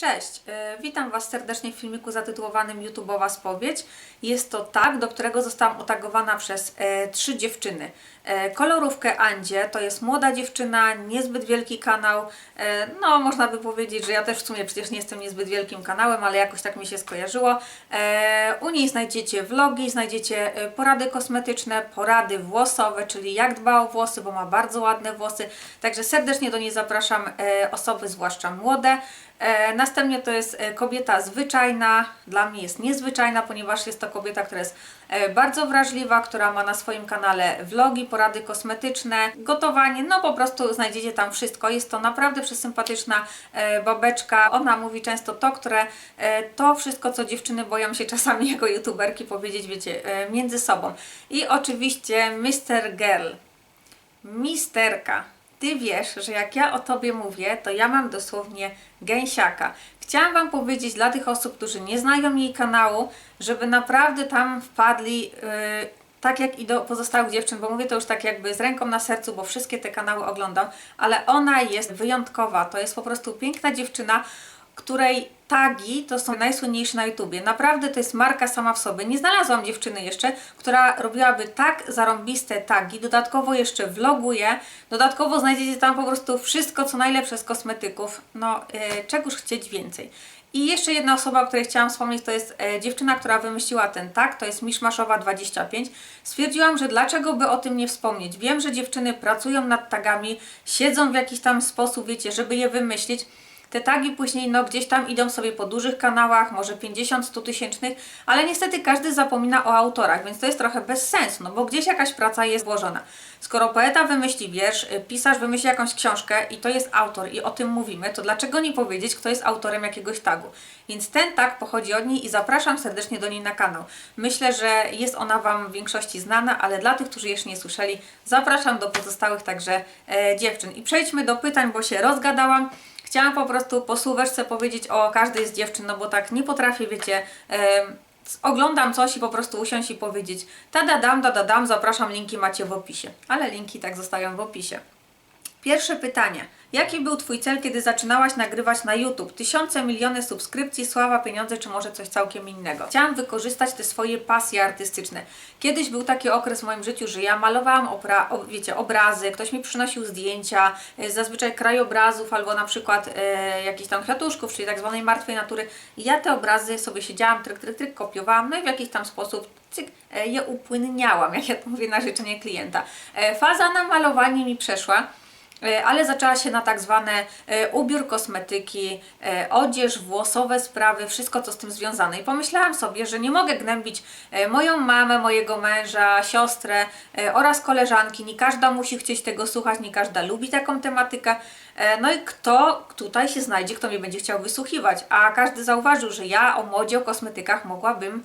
Cześć, e, witam Was serdecznie w filmiku zatytułowanym YouTubeowa spowiedź. Jest to tag, do którego zostałam otagowana przez e, trzy dziewczyny. E, kolorówkę Andzie, to jest młoda dziewczyna, niezbyt wielki kanał. E, no, można by powiedzieć, że ja też w sumie przecież nie jestem niezbyt wielkim kanałem, ale jakoś tak mi się skojarzyło. E, u niej znajdziecie vlogi, znajdziecie porady kosmetyczne, porady włosowe, czyli jak dba o włosy, bo ma bardzo ładne włosy. Także serdecznie do niej zapraszam e, osoby, zwłaszcza młode. E, Następnie to jest e, kobieta zwyczajna, dla mnie jest niezwyczajna, ponieważ jest to kobieta, która jest e, bardzo wrażliwa, która ma na swoim kanale vlogi, porady kosmetyczne, gotowanie, no po prostu znajdziecie tam wszystko. Jest to naprawdę przesympatyczna babeczka. Ona mówi często to, które to wszystko, co dziewczyny boją się czasami jako youtuberki powiedzieć, wiecie, między sobą. I oczywiście Mr. Girl. Misterka, ty wiesz, że jak ja o tobie mówię, to ja mam dosłownie gęsiaka. Chciałam Wam powiedzieć dla tych osób, którzy nie znają jej kanału, żeby naprawdę tam wpadli. Yy, tak jak i do pozostałych dziewczyn, bo mówię to już tak jakby z ręką na sercu, bo wszystkie te kanały oglądam, ale ona jest wyjątkowa. To jest po prostu piękna dziewczyna, której tagi to są najsłynniejsze na YouTubie. Naprawdę to jest marka sama w sobie. Nie znalazłam dziewczyny jeszcze, która robiłaby tak zarąbiste tagi. Dodatkowo jeszcze vloguje. Dodatkowo znajdziecie tam po prostu wszystko, co najlepsze z kosmetyków. No, yy, chcieć więcej. I jeszcze jedna osoba, o której chciałam wspomnieć, to jest e, dziewczyna, która wymyśliła ten tag, to jest Miszmaszowa25. Stwierdziłam, że dlaczego by o tym nie wspomnieć. Wiem, że dziewczyny pracują nad tagami, siedzą w jakiś tam sposób, wiecie, żeby je wymyślić. Te tagi później no gdzieś tam idą sobie po dużych kanałach, może 50-100 tysięcznych, ale niestety każdy zapomina o autorach, więc to jest trochę bez sensu, no bo gdzieś jakaś praca jest włożona. Skoro poeta wymyśli wiersz, y, pisarz wymyśli jakąś książkę i to jest autor i o tym mówimy, to dlaczego nie powiedzieć, kto jest autorem jakiegoś tagu? Więc ten tag pochodzi od niej i zapraszam serdecznie do niej na kanał. Myślę, że jest ona Wam w większości znana, ale dla tych, którzy jeszcze nie słyszeli, zapraszam do pozostałych także e, dziewczyn. I przejdźmy do pytań, bo się rozgadałam. Chciałam po prostu po słóweczce powiedzieć o każdej z dziewczyn, no bo tak nie potrafię, wiecie, em, oglądam coś i po prostu usiąść i powiedzieć tada dam, da dam, zapraszam, linki macie w opisie. Ale linki tak zostają w opisie. Pierwsze pytanie. Jaki był Twój cel, kiedy zaczynałaś nagrywać na YouTube? Tysiące, miliony subskrypcji, sława, pieniądze, czy może coś całkiem innego? Chciałam wykorzystać te swoje pasje artystyczne. Kiedyś był taki okres w moim życiu, że ja malowałam wiecie, obrazy, ktoś mi przynosił zdjęcia, e, zazwyczaj krajobrazów albo na przykład e, jakichś tam kwiatuszków, czyli tak zwanej martwej natury. I ja te obrazy sobie siedziałam, tryk, tryk, tryk, kopiowałam, no i w jakiś tam sposób cyk, e, je upłynniałam, jak ja to mówię na życzenie klienta. E, faza na malowanie mi przeszła. E, ale zaczęła się na tak zwane e, ubiór kosmetyki, e, odzież, włosowe sprawy, wszystko co z tym związane. I pomyślałam sobie, że nie mogę gnębić moją mamę, mojego męża, siostrę oraz koleżanki. Nie każda musi chcieć tego słuchać, nie każda lubi taką tematykę. No i kto tutaj się znajdzie, kto mnie będzie chciał wysłuchiwać? A każdy zauważył, że ja o modzie, o kosmetykach mogłabym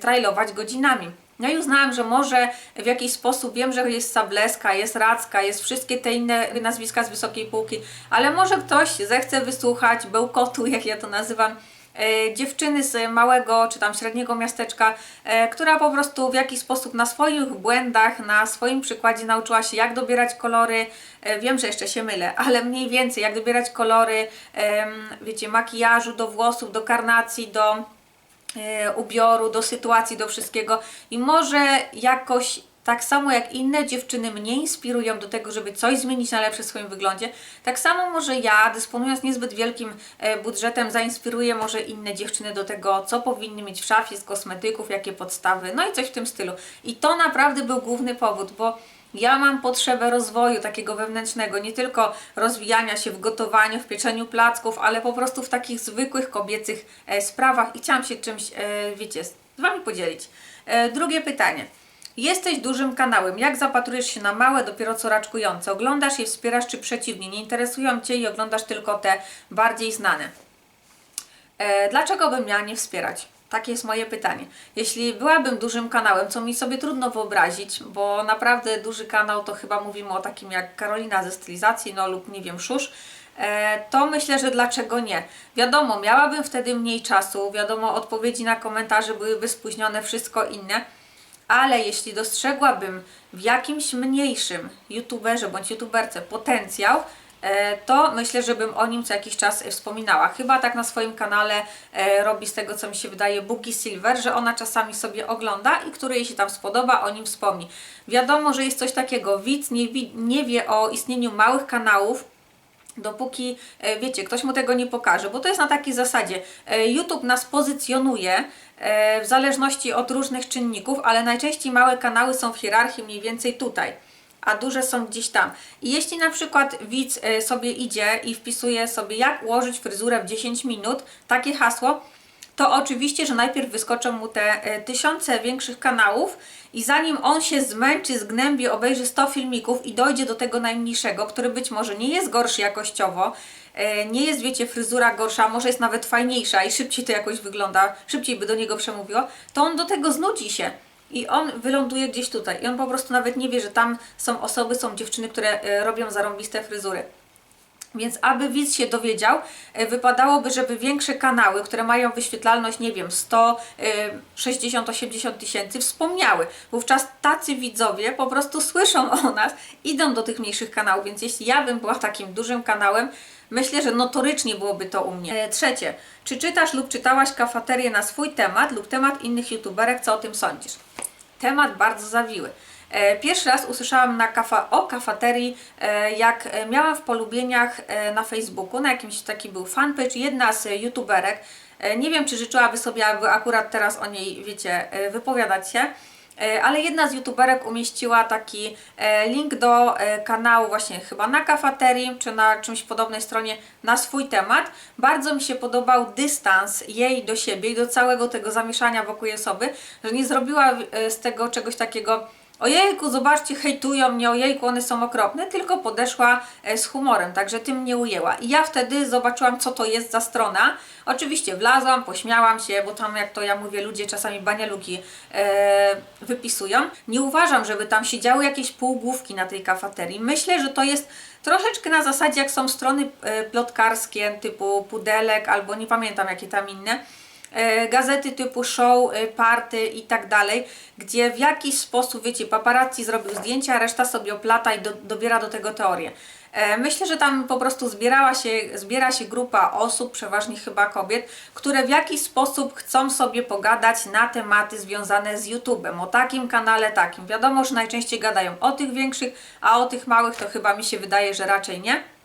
trailować godzinami. No i uznałam, że może w jakiś sposób wiem, że jest Sableska, jest Racka, jest wszystkie te inne nazwiska z wysokiej półki, ale może ktoś zechce wysłuchać bełkotu, jak ja to nazywam, e, dziewczyny z małego czy tam średniego miasteczka, e, która po prostu w jakiś sposób na swoich błędach, na swoim przykładzie nauczyła się jak dobierać kolory. E, wiem, że jeszcze się mylę, ale mniej więcej jak dobierać kolory, wiecie, makijażu do włosów, do karnacji, do ubioru, do sytuacji, do wszystkiego i może jakoś tak samo jak inne dziewczyny mnie inspirują do tego, żeby coś zmienić na lepsze w swoim wyglądzie, tak samo może ja, dysponując niezbyt wielkim e, budżetem, zainspiruję może inne dziewczyny do tego, co powinny mieć w szafie z kosmetyków, jakie podstawy, no i coś w tym stylu. I to naprawdę był główny powód, bo ja mam potrzebę rozwoju takiego wewnętrznego, nie tylko rozwijania się w gotowaniu, w pieczeniu placków, ale po prostu w takich zwykłych kobiecych e, sprawach i chciałam się czymś, e, wiecie, z Wami podzielić. E, drugie pytanie. Jesteś dużym kanałem. Jak zapatrujesz się na małe, dopiero co raczkujące? Oglądasz je, wspierasz czy przeciwnie? Nie interesują Cię i oglądasz tylko te bardziej znane. Dlaczego bym miała nie wspierać? Takie jest moje pytanie. Jeśli byłabym dużym kanałem, co mi sobie trudno wyobrazić, bo naprawdę duży kanał to chyba mówimy o takim jak Karolina ze stylizacji, no lub nie wiem, Szusz, e, to myślę, że dlaczego nie. Wiadomo, miałabym wtedy mniej czasu, wiadomo, odpowiedzi na komentarze byłyby spóźnione, wszystko inne, ale jeśli dostrzegłabym w jakimś mniejszym youtuberze bądź youtuberce potencjał, to myślę, żebym o nim co jakiś czas e, wspominała. Chyba tak na swoim kanale e, robi z tego, co mi się wydaje, Boogie Silver, że ona czasami sobie ogląda i który jej się tam spodoba, o nim wspomni. Wiadomo, że jest coś takiego, widz nie, nie wie o istnieniu małych kanałów, dopóki, e, wiecie, ktoś mu tego nie pokaże, bo to jest na takiej zasadzie. e, YouTube nas pozycjonuje e, w zależności od różnych czynników, ale najczęściej małe kanały są w hierarchii mniej więcej tutaj, a duże są gdzieś tam. I jeśli na przykład widz e, sobie idzie i wpisuje sobie, jak ułożyć fryzurę w 10 minut, takie hasło, to oczywiście, że najpierw wyskoczą mu te e, tysiące większych kanałów i zanim on się zmęczy, zgnębi, obejrzy 100 filmików i dojdzie do tego najmniejszego, który być może nie jest gorszy jakościowo, e, nie jest, wiecie, fryzura gorsza, może jest nawet fajniejsza i szybciej to jakoś wygląda, szybciej by do niego przemówiło, to on do tego znudzi się. I on wyląduje gdzieś tutaj. I on po prostu nawet nie wie, że tam są osoby, są dziewczyny, które e, robią zarąbiste fryzury. Więc aby widz się dowiedział, e, wypadałoby, żeby większe kanały, które mają wyświetlalność, nie wiem, 100, e, 60, 80 tysięcy, wspomniały. Wówczas tacy widzowie po prostu słyszą o nas, idą do tych mniejszych kanałów, więc jeśli ja bym była takim dużym kanałem, myślę, że notorycznie byłoby to u mnie. E, Trzecie, czy czytasz lub czytałaś kafaterię na swój temat lub temat innych youtuberek, co o tym sądzisz? Temat bardzo zawiły. E, Pierwszy raz usłyszałam na kafa, o kafaterii, e, jak miałam w polubieniach e, na Facebooku, na jakimś taki był fanpage, jedna z youtuberek, nie wiem czy życzyłaby sobie, aby akurat teraz o niej, wiecie, wypowiadać się, ale jedna z youtuberek umieściła taki e, link do e, kanału właśnie chyba na kafaterii czy na czymś podobnej stronie na swój temat. Bardzo mi się podobał dystans jej do siebie i do całego tego zamieszania wokół jej osoby, że nie zrobiła e, z tego czegoś takiego Ojejku, zobaczcie, hejtują mnie, ojejku, one są okropne, tylko podeszła e, z humorem, także tym mnie ujęła. I ja wtedy zobaczyłam, co to jest za strona. Oczywiście wlazłam, pośmiałam się, bo tam, jak to ja mówię, ludzie czasami banialuki e, wypisują. Nie uważam, żeby tam siedziały jakieś półgłówki na tej kafaterii. Myślę, że to jest troszeczkę na zasadzie, jak są strony e, plotkarskie typu Pudelek albo nie pamiętam jakie tam inne gazety typu show, e, party i tak dalej, gdzie w jakiś sposób, wiecie, paparazzi zrobił zdjęcia, a reszta sobie oplata i do, dobiera do tego teorię. E, Myślę, że tam po prostu zbierała się, zbiera się grupa osób, przeważnie chyba kobiet, które w jakiś sposób chcą sobie pogadać na tematy związane z YouTube'em, o takim kanale, takim. Wiadomo, że najczęściej gadają o tych większych, a o tych małych to chyba mi się wydaje, że raczej nie.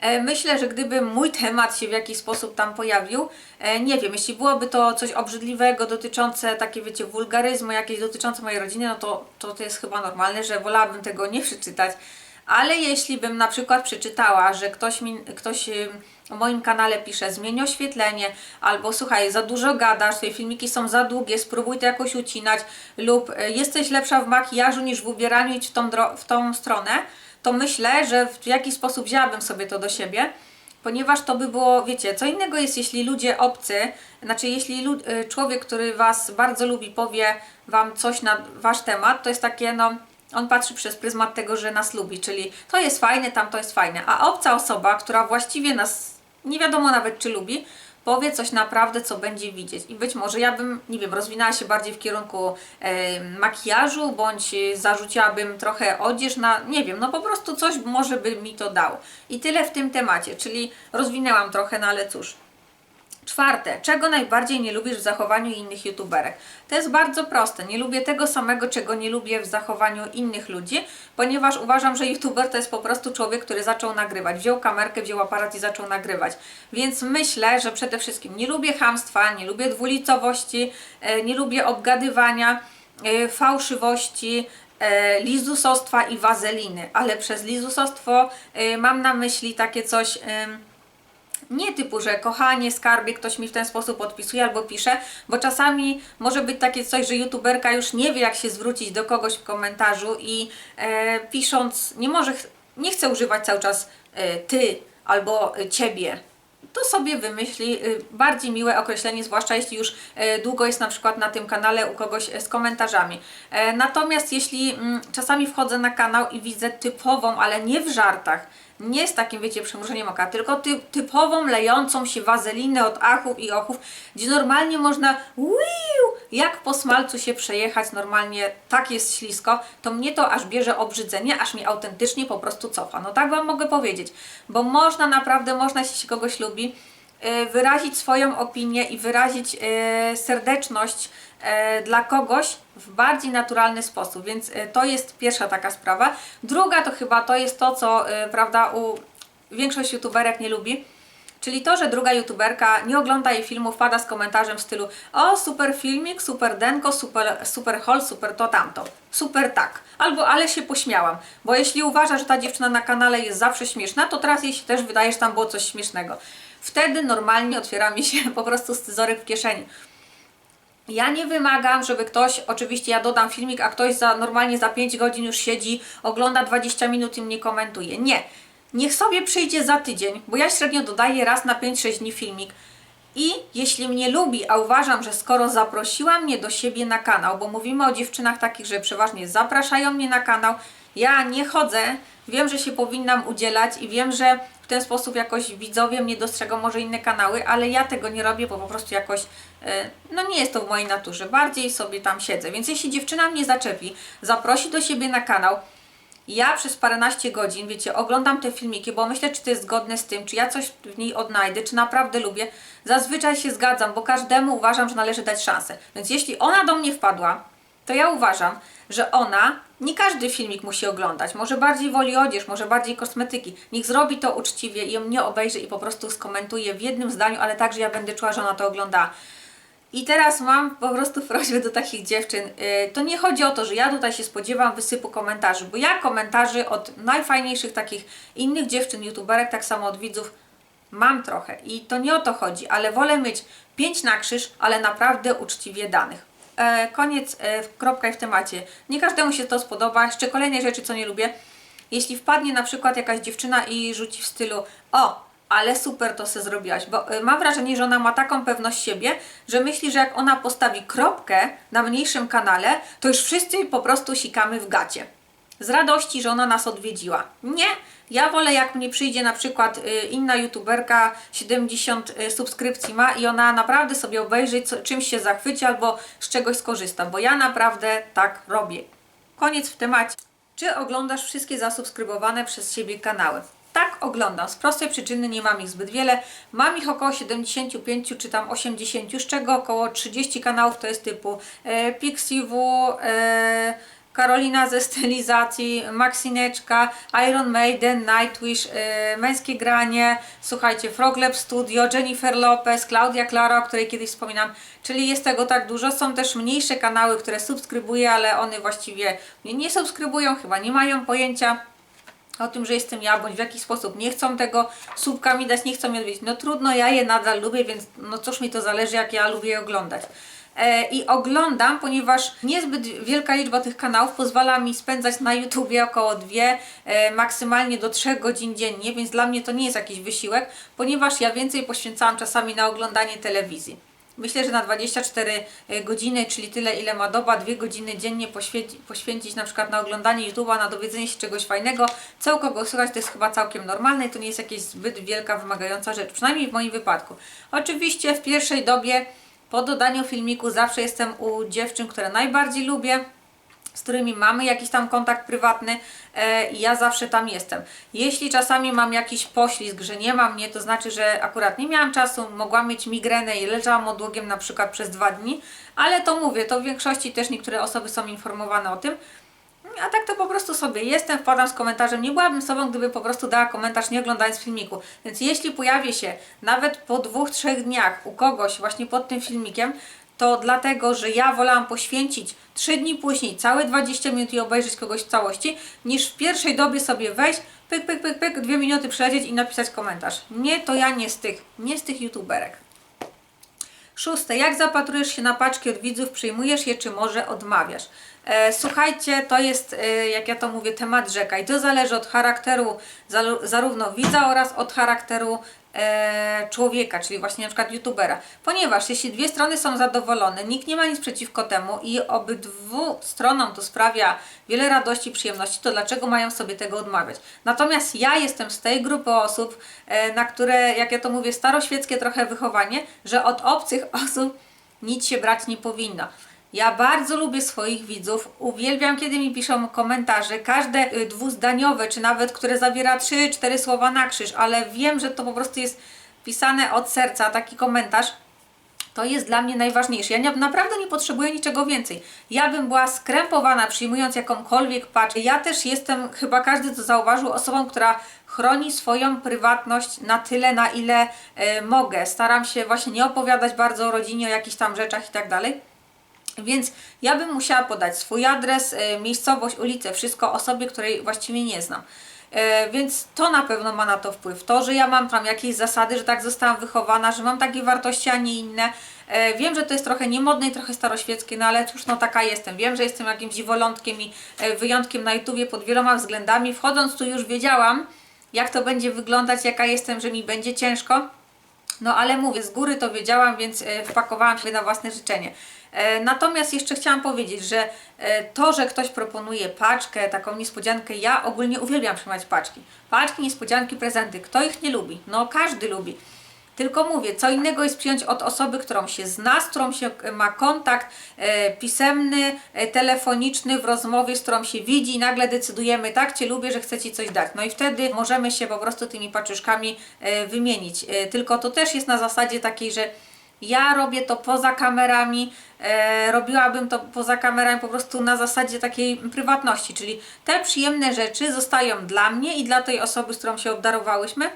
E, Myślę, że gdyby mój temat się w jakiś sposób tam pojawił, e, nie wiem, jeśli byłoby to coś obrzydliwego, dotyczące takie, wiecie, wulgaryzmu, jakieś dotyczące mojej rodziny, no to, to to jest chyba normalne, że wolałabym tego nie przeczytać. Ale jeśli bym na przykład przeczytała, że ktoś, mi, ktoś o moim kanale pisze zmień oświetlenie, albo słuchaj, za dużo gadasz, twoje filmiki są za długie, spróbuj to jakoś ucinać, lub y, jesteś lepsza w makijażu niż w ubieraniu, idź w tą, w tą stronę, to myślę, że w jakiś sposób wzięłabym sobie to do siebie, ponieważ to by było, wiecie, co innego jest, jeśli ludzie obcy, znaczy jeśli y, człowiek, który Was bardzo lubi, powie Wam coś na Wasz temat, to jest takie, no, on patrzy przez pryzmat tego, że nas lubi, czyli to jest fajne, tam to jest fajne, a obca osoba, która właściwie nas nie wiadomo nawet czy lubi, powie coś naprawdę, co będzie widzieć. I być może ja bym, nie wiem, rozwinęła się bardziej w kierunku e, makijażu, bądź e, zarzuciłabym trochę odzież na, nie wiem, no po prostu coś może by mi to dało. I tyle w tym temacie, czyli rozwinęłam trochę, no ale cóż. Czwarte, czego najbardziej nie lubisz w zachowaniu innych youtuberek? To jest bardzo proste. Nie lubię tego samego, czego nie lubię w zachowaniu innych ludzi, ponieważ uważam, że youtuber to jest po prostu człowiek, który zaczął nagrywać. Wziął kamerkę, wziął aparat i zaczął nagrywać. Więc myślę, że przede wszystkim nie lubię chamstwa, nie lubię dwulicowości, e, nie lubię obgadywania, e, fałszywości, e, lizusostwa i wazeliny. Ale przez lizusostwo mam na myśli takie coś... nie typu, że kochanie, skarbie, ktoś mi w ten sposób odpisuje albo pisze, bo czasami może być takie coś, że youtuberka już nie wie, jak się zwrócić do kogoś w komentarzu i e, pisząc, nie może, nie chce używać cały czas e, ty albo ciebie. To sobie wymyśli y, bardziej miłe określenie, zwłaszcza jeśli już e, długo jest na przykład na tym kanale u kogoś e, z komentarzami. E, Natomiast jeśli mm, czasami wchodzę na kanał i widzę typową, ale nie w żartach, nie z takim, wiecie, przymrużeniem oka, tylko ty, typową lejącą się wazelinę od achów i ochów, gdzie normalnie można jak po smalcu się przejechać normalnie, tak jest ślisko, to mnie to aż bierze obrzydzenie, aż mi autentycznie po prostu cofa. No tak Wam mogę powiedzieć, bo można naprawdę, można jeśli się kogoś lubi, y, wyrazić swoją opinię i wyrazić y, serdeczność y, dla kogoś w bardziej naturalny sposób, więc to jest pierwsza taka sprawa. Druga to chyba to jest to, co prawda u większość youtuberek nie lubi, Czyli to, że druga youtuberka nie ogląda jej filmu, wpada z komentarzem w stylu o, super filmik, super denko, super, super haul, super to tamto. Super tak. Albo ale się pośmiałam. Bo jeśli uważa, że ta dziewczyna na kanale jest zawsze śmieszna, to teraz jej się też wydaje, że tam było coś śmiesznego. Wtedy normalnie otwiera mi się po prostu scyzoryk w kieszeni. Ja nie wymagam, żeby ktoś, oczywiście ja dodam filmik, a ktoś za, normalnie za 5 godzin już siedzi, ogląda 20 minut i mnie komentuje. Nie. Niech sobie przyjdzie za tydzień, bo ja średnio dodaję raz na 5-6 dni filmik. I jeśli mnie lubi, a uważam, że skoro zaprosiła mnie do siebie na kanał, bo mówimy o dziewczynach takich, że przeważnie zapraszają mnie na kanał, ja nie chodzę, wiem, że się powinnam udzielać i wiem, że w ten sposób jakoś widzowie mnie dostrzegą, może inne kanały, ale ja tego nie robię, bo po prostu jakoś, e, no nie jest to w mojej naturze, bardziej sobie tam siedzę. Więc jeśli dziewczyna mnie zaczepi, zaprosi do siebie na kanał, ja przez paręnaście godzin, wiecie, oglądam te filmiki, bo myślę, czy to jest zgodne z tym, czy ja coś w niej odnajdę, czy naprawdę lubię. Zazwyczaj się zgadzam, bo każdemu uważam, że należy dać szansę. Więc jeśli ona do mnie wpadła, to ja uważam, że ona, nie każdy filmik musi oglądać, może bardziej woli odzież, może bardziej kosmetyki. Niech zrobi to uczciwie i mnie obejrzy i po prostu skomentuje w jednym zdaniu, ale tak, że ja będę czuła, że ona to ogląda. I teraz mam po prostu prośbę do takich dziewczyn. Yy, To nie chodzi o to, że ja tutaj się spodziewam wysypu komentarzy, bo ja komentarzy od najfajniejszych takich innych dziewczyn, youtuberek, tak samo od widzów, mam trochę. I to nie o to chodzi, ale wolę mieć pięć na krzyż, ale naprawdę uczciwie danych. E, koniec, e, kropka w temacie. Nie każdemu się to spodoba. Jeszcze kolejne rzeczy, co nie lubię. Jeśli wpadnie na przykład jakaś dziewczyna i rzuci w stylu o, ale super to se zrobiłaś, bo y, mam wrażenie, że ona ma taką pewność siebie, że myśli, że jak ona postawi kropkę na mniejszym kanale, to już wszyscy po prostu sikamy w gacie. Z radości, że ona nas odwiedziła. Nie, ja wolę jak mnie przyjdzie na przykład y, inna youtuberka, 70 y, subskrypcji ma i ona naprawdę sobie obejrzy, co, czymś się zachwyci albo z czegoś skorzysta, bo ja naprawdę tak robię. Koniec w temacie. Czy oglądasz wszystkie zasubskrybowane przez siebie kanały? Tak, oglądam. Z prostej przyczyny nie mam ich zbyt wiele. Mam ich około 75 czy tam 80, z czego około 30 kanałów to jest typu e, Pixiwu, e, Karolina ze stylizacji, Maxineczka, Iron Maiden, Nightwish, e, Męskie Granie, słuchajcie, Froglab Studio, Jennifer Lopez, Claudia Clara, o której kiedyś wspominam, czyli jest tego tak dużo. Są też mniejsze kanały, które subskrybuję, ale one właściwie mnie nie subskrybują, chyba nie mają pojęcia o tym, że jestem ja, bądź w jakiś sposób nie chcą tego słupka mi dać, nie chcą mi odwiedzić. No trudno, ja je nadal lubię, więc no cóż mi to zależy, jak ja lubię je oglądać. E, I oglądam, ponieważ niezbyt wielka liczba tych kanałów pozwala mi spędzać na YouTubie około dwie, e, maksymalnie do trzech godzin dziennie, więc dla mnie to nie jest jakiś wysiłek, ponieważ ja więcej poświęcałam czasami na oglądanie telewizji. Myślę, że na 24 godziny, czyli tyle ile ma doba, dwie godziny dziennie poświęci, poświęcić na przykład na oglądanie YouTube'a, na dowiedzenie się czegoś fajnego, co u kogo słychać, to jest chyba całkiem normalne i to nie jest jakaś zbyt wielka, wymagająca rzecz, przynajmniej w moim wypadku. Oczywiście w pierwszej dobie po dodaniu filmiku zawsze jestem u dziewczyn, które najbardziej lubię, z którymi mamy jakiś tam kontakt prywatny e, ja zawsze tam jestem. Jeśli czasami mam jakiś poślizg, że nie ma mnie, to znaczy, że akurat nie miałam czasu, mogłam mieć migrenę i leżałam odłogiem na przykład przez dwa dni, ale to mówię, to w większości też niektóre osoby są informowane o tym. A tak to po prostu sobie jestem, wpadam z komentarzem. Nie byłabym sobą, gdyby po prostu dała komentarz nie oglądając filmiku. Więc jeśli pojawi się nawet po dwóch, trzech dniach u kogoś właśnie pod tym filmikiem, to dlatego, że ja wolałam poświęcić 3 dni później całe 20 minut i obejrzeć kogoś w całości, niż w pierwszej dobie sobie wejść, pyk, pyk, pyk, pyk, dwie minuty przelecieć i napisać komentarz. Nie, to ja nie z tych, nie z tych youtuberek. Szóste, jak zapatrujesz się na paczki od widzów, przyjmujesz je, czy może odmawiasz? E, słuchajcie, to jest, e, jak ja to mówię, temat rzeka i to zależy od charakteru zalu- zarówno widza oraz od charakteru człowieka, czyli właśnie na przykład youtubera. Ponieważ jeśli dwie strony są zadowolone, nikt nie ma nic przeciwko temu i obydwu stronom to sprawia wiele radości, przyjemności, to dlaczego mają sobie tego odmawiać? Natomiast ja jestem z tej grupy osób, e, na które, jak ja to mówię, staroświeckie trochę wychowanie, że od obcych osób nic się brać nie powinno. Ja bardzo lubię swoich widzów, uwielbiam kiedy mi piszą komentarze, każde y, dwuzdaniowe, czy nawet które zawiera 3-4 słowa na krzyż, ale wiem, że to po prostu jest pisane od serca, taki komentarz. To jest dla mnie najważniejsze. Ja nie, naprawdę nie potrzebuję niczego więcej. Ja bym była skrępowana przyjmując jakąkolwiek paczkę. Ja też jestem, chyba każdy to zauważył, osobą, która chroni swoją prywatność na tyle, na ile e, mogę. Staram się właśnie nie opowiadać bardzo o rodzinie, o jakichś tam rzeczach i tak dalej. Więc ja bym musiała podać swój adres, e, miejscowość, ulicę, wszystko osobie, której właściwie nie znam. E, Więc to na pewno ma na to wpływ. To, że ja mam tam jakieś zasady, że tak zostałam wychowana, że mam takie wartości, a nie inne. E, Wiem, że to jest trochę niemodne i trochę staroświeckie, no ale cóż, no taka jestem. Wiem, że jestem jakimś dziwolątkiem i wyjątkiem na YouTubie pod wieloma względami. Wchodząc tu już wiedziałam, jak to będzie wyglądać, jaka jestem, że mi będzie ciężko. No ale mówię, z góry to wiedziałam, więc wpakowałam się na własne życzenie. E, Natomiast jeszcze chciałam powiedzieć, że e, to, że ktoś proponuje paczkę, taką niespodziankę, ja ogólnie uwielbiam trzymać paczki. Paczki, niespodzianki, prezenty. Kto ich nie lubi? No każdy lubi. Tylko mówię, co innego jest przyjąć od osoby, którą się zna, z którą się e, ma kontakt e, pisemny, e, telefoniczny, w rozmowie, z którą się widzi i nagle decydujemy, tak Cię lubię, że chcę Ci coś dać. No i wtedy możemy się po prostu tymi paczuszkami e, wymienić. E, tylko to też jest na zasadzie takiej, że ja robię to poza kamerami, e, robiłabym to poza kamerami po prostu na zasadzie takiej prywatności, czyli te przyjemne rzeczy zostają dla mnie i dla tej osoby, z którą się obdarowałyśmy.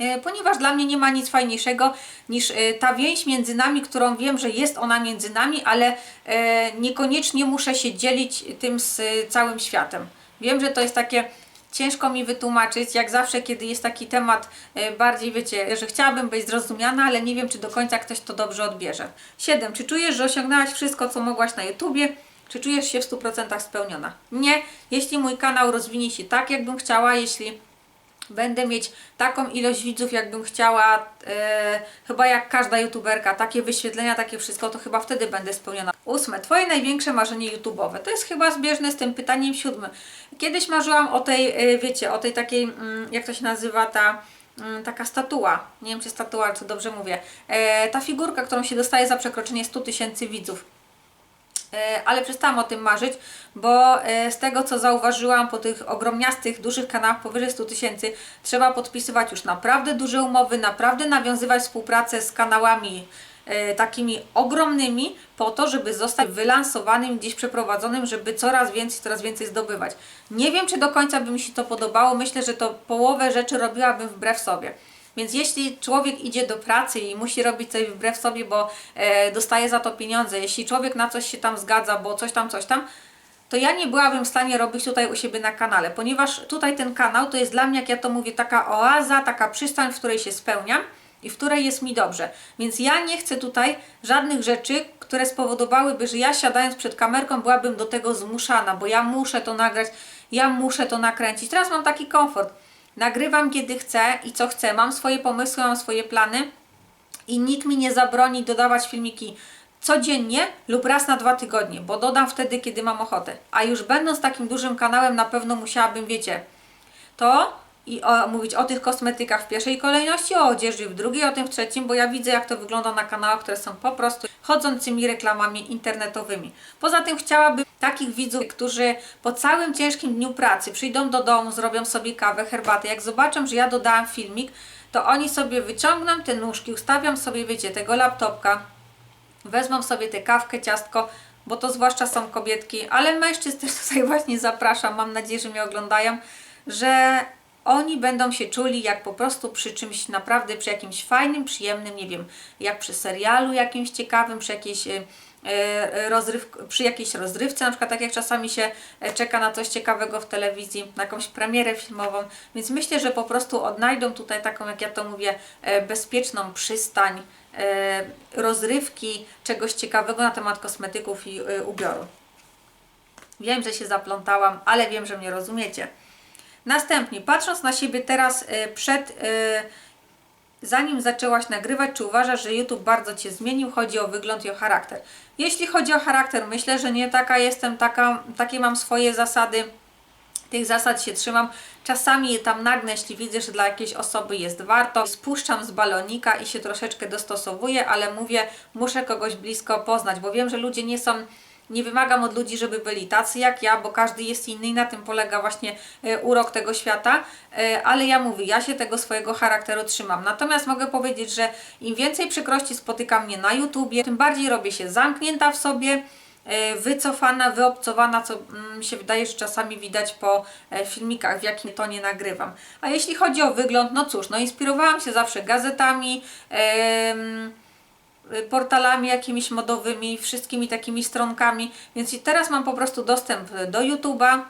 E, Ponieważ dla mnie nie ma nic fajniejszego niż e, ta więź między nami, którą wiem, że jest ona między nami, ale e, niekoniecznie muszę się dzielić tym z całym światem. Wiem, że to jest takie ciężko mi wytłumaczyć, jak zawsze, kiedy jest taki temat e, bardziej, wiecie, że chciałabym być zrozumiana, ale nie wiem, czy do końca ktoś to dobrze odbierze. 7. Czy czujesz, że osiągnęłaś wszystko, co mogłaś na YouTubie? Czy czujesz się w 100% spełniona? Nie. Jeśli mój kanał rozwinie się tak, jakbym chciała, jeśli będę mieć taką ilość widzów, jakbym chciała, e, chyba jak każda youtuberka, takie wyświetlenia, takie wszystko, to chyba wtedy będę spełniona. Ósme, Twoje największe marzenie YouTube'owe. To jest chyba zbieżne z tym pytaniem siódmym. Kiedyś marzyłam o tej, e, wiecie, o tej takiej, mm, jak to się nazywa, ta mm, taka statua, nie wiem czy statua, czy dobrze mówię, e, ta figurka, którą się dostaje za przekroczenie 100 tysięcy widzów. E, ale przestałam o tym marzyć, bo e, z tego co zauważyłam po tych ogromniastych, dużych kanałach powyżej 100 tysięcy trzeba podpisywać już naprawdę duże umowy, naprawdę nawiązywać współpracę z kanałami e, takimi ogromnymi po to, żeby zostać wylansowanym, gdzieś przeprowadzonym, żeby coraz więcej, coraz więcej zdobywać. Nie wiem, czy do końca by mi się to podobało. Myślę, że to połowę rzeczy robiłabym wbrew sobie. Więc jeśli człowiek idzie do pracy i musi robić coś wbrew sobie, bo e, dostaje za to pieniądze, jeśli człowiek na coś się tam zgadza, bo coś tam, coś tam, to ja nie byłabym w stanie robić tutaj u siebie na kanale, ponieważ tutaj ten kanał to jest dla mnie, jak ja to mówię, taka oaza, taka przystań, w której się spełniam i w której jest mi dobrze. Więc ja nie chcę tutaj żadnych rzeczy, które spowodowałyby, że ja siadając przed kamerką byłabym do tego zmuszana, bo ja muszę to nagrać, ja muszę to nakręcić. Teraz mam taki komfort. Nagrywam kiedy chcę i co chcę. Mam swoje pomysły, mam swoje plany i nikt mi nie zabroni dodawać filmiki codziennie lub raz na dwa tygodnie, bo dodam wtedy, kiedy mam ochotę. A już będąc takim dużym kanałem, na pewno musiałabym, wiecie, to i o, mówić o tych kosmetykach w pierwszej kolejności, o odzieży w drugiej, o tym w trzecim, bo ja widzę, jak to wygląda na kanałach, które są po prostu chodzącymi reklamami internetowymi. Poza tym chciałabym takich widzów, którzy po całym ciężkim dniu pracy przyjdą do domu, zrobią sobie kawę, herbatę, jak zobaczą, że ja dodałam filmik, to oni sobie wyciągną te nóżki, ustawiam sobie, wiecie, tego laptopka, wezmą sobie tę kawkę, ciastko, bo to zwłaszcza są kobietki, ale mężczyzn też tutaj właśnie zapraszam, mam nadzieję, że mnie oglądają, że oni będą się czuli jak po prostu przy czymś naprawdę, przy jakimś fajnym, przyjemnym, nie wiem, jak przy serialu jakimś ciekawym, przy jakiejś e, e, rozryw, przy jakiejś rozrywce, na przykład tak jak czasami się e, czeka na coś ciekawego w telewizji, na jakąś premierę filmową, więc myślę, że po prostu odnajdą tutaj taką, jak ja to mówię, bezpieczną przystań, rozrywki, czegoś ciekawego na temat kosmetyków i ubioru. Wiem, że się zaplątałam, ale wiem, że mnie rozumiecie. Następnie, patrząc na siebie teraz e, przed, e, zanim zaczęłaś nagrywać, czy uważasz, że YouTube bardzo Cię zmienił? Chodzi o wygląd i o charakter. Jeśli chodzi o charakter, myślę, że nie taka jestem, taka, takie mam swoje zasady. Tych zasad się trzymam. Czasami je tam nagnę, jeśli widzę, że dla jakiejś osoby jest warto. Spuszczam z balonika i się troszeczkę dostosowuję, ale mówię, muszę kogoś blisko poznać, bo wiem, że ludzie nie są. Nie wymagam od ludzi, żeby byli tacy jak ja, bo każdy jest inny i na tym polega właśnie e, urok tego świata, E, ale ja mówię, ja się tego swojego charakteru trzymam. Natomiast mogę powiedzieć, że im więcej przykrości spotyka mnie na YouTubie, tym bardziej robię się zamknięta w sobie, e, wycofana, wyobcowana, co mm, mi się wydaje, że czasami widać po filmikach, w jakim tonie nagrywam. A jeśli chodzi o wygląd, no cóż, no inspirowałam się zawsze gazetami, em, y, portalami jakimiś modowymi, wszystkimi takimi stronkami, więc teraz mam po prostu dostęp do YouTube'a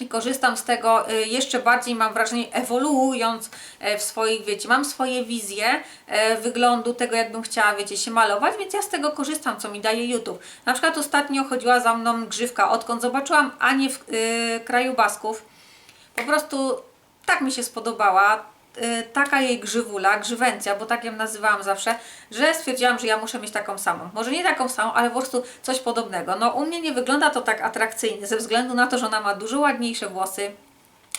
i korzystam z tego y, jeszcze bardziej, mam wrażenie, ewoluując e, w swoich, wiecie, mam swoje wizje e, wyglądu tego, jakbym chciała, wiecie, się malować, więc ja z tego korzystam, co mi daje YouTube. Na przykład ostatnio chodziła za mną grzywka, odkąd zobaczyłam Anię w kraju Basków, po prostu tak mi się spodobała, taka jej grzywula, grzywencja, bo tak ją nazywałam zawsze, że stwierdziłam, że ja muszę mieć taką samą. Może nie taką samą, ale po prostu coś podobnego. No u mnie nie wygląda to tak atrakcyjnie, ze względu na to, że ona ma dużo ładniejsze włosy,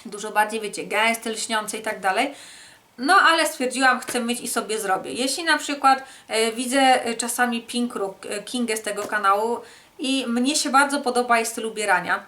dużo bardziej, wiecie, gęste, lśniące i tak dalej. No, ale stwierdziłam, chcę mieć i sobie zrobię. Jeśli na przykład e, widzę e, czasami Pinkru, e, Kingę z tego kanału i mnie się bardzo podoba jej styl ubierania,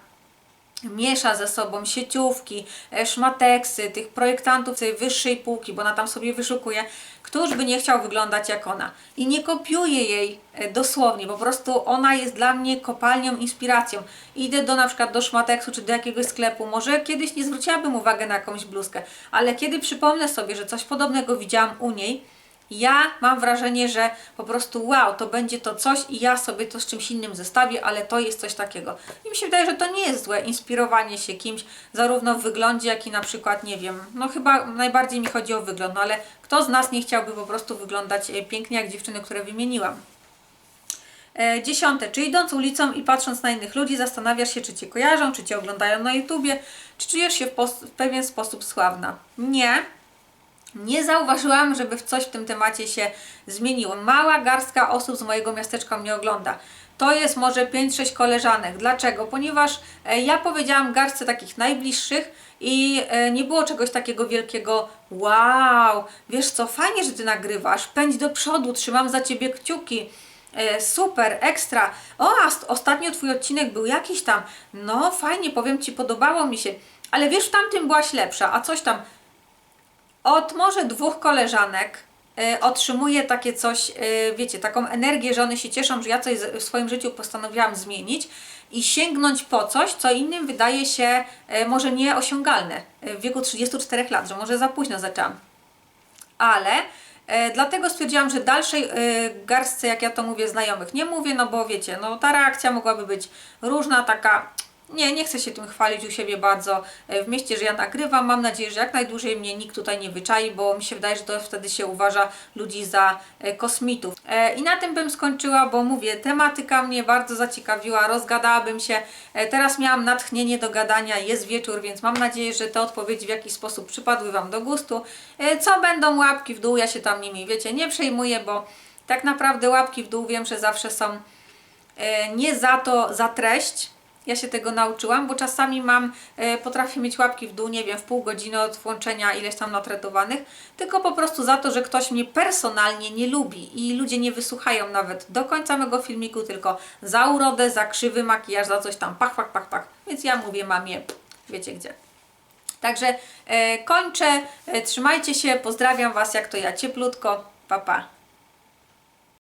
miesza ze sobą sieciówki, e, szmateksy, tych projektantów tej wyższej półki, bo ona tam sobie wyszukuje, któż by nie chciał wyglądać jak ona. I nie kopiuję jej e, dosłownie, po prostu ona jest dla mnie kopalnią, inspiracją. Idę do na przykład do szmateksu czy do jakiegoś sklepu, może kiedyś nie zwróciłabym uwagi na jakąś bluzkę, ale kiedy przypomnę sobie, że coś podobnego widziałam u niej, ja mam wrażenie, że po prostu wow, to będzie to coś i ja sobie to z czymś innym zestawię, ale to jest coś takiego. I mi się wydaje, że to nie jest złe inspirowanie się kimś, zarówno w wyglądzie, jak i na przykład, nie wiem, no chyba najbardziej mi chodzi o wygląd, no ale kto z nas nie chciałby po prostu wyglądać e, pięknie jak dziewczyny, które wymieniłam. E, Dziesiąte, czy idąc ulicą i patrząc na innych ludzi, zastanawiasz się, czy Cię kojarzą, czy Cię oglądają na YouTubie, czy czujesz się w, w pewien sposób sławna? Nie. Nie zauważyłam, żeby coś w tym temacie się zmieniło. Mała garstka osób z mojego miasteczka mnie ogląda. To jest może 5-6 koleżanek. Dlaczego? Ponieważ e, ja powiedziałam garstce takich najbliższych i e, nie było czegoś takiego wielkiego. Wow, wiesz co, fajnie, że ty nagrywasz. Pędź do przodu, trzymam za ciebie kciuki. E, super, ekstra. O, ostatnio twój odcinek był jakiś tam. No, fajnie, powiem ci, podobało mi się. Ale wiesz, w tamtym byłaś lepsza, a coś tam. Od może dwóch koleżanek y, otrzymuję takie coś, y, wiecie, taką energię, że one się cieszą, że ja coś w swoim życiu postanowiłam zmienić i sięgnąć po coś, co innym wydaje się y, może nieosiągalne w wieku 34 lat, że może za późno zaczęłam. Ale dlatego stwierdziłam, że dalszej garstce, jak ja to mówię, znajomych nie mówię, no bo wiecie, no ta reakcja mogłaby być różna, taka. Nie, nie chcę się tym chwalić u siebie bardzo e, w mieście, że ja nagrywam. Mam nadzieję, że jak najdłużej mnie nikt tutaj nie wyczai, bo mi się wydaje, że to wtedy się uważa ludzi za e, kosmitów. E, I na tym bym skończyła, bo mówię, tematyka mnie bardzo zaciekawiła, rozgadałabym się. Teraz miałam natchnienie do gadania, jest wieczór, więc mam nadzieję, że te odpowiedzi w jakiś sposób przypadły Wam do gustu. Co będą łapki w dół, ja się tam nimi, wiecie, nie przejmuję, bo tak naprawdę łapki w dół wiem, że zawsze są nie za to, za treść. Ja się tego nauczyłam, bo czasami mam, e, potrafię mieć łapki w dół, nie wiem, w pół godziny od włączenia ileś tam natretowanych, tylko po prostu za to, że ktoś mnie personalnie nie lubi i ludzie nie wysłuchają nawet do końca mego filmiku, tylko za urodę, za krzywy makijaż, za coś tam, pach, pach, pach, pach. Więc ja mówię mamie, wiecie gdzie. Także e, kończę, e, trzymajcie się, pozdrawiam Was jak to ja cieplutko, pa pa.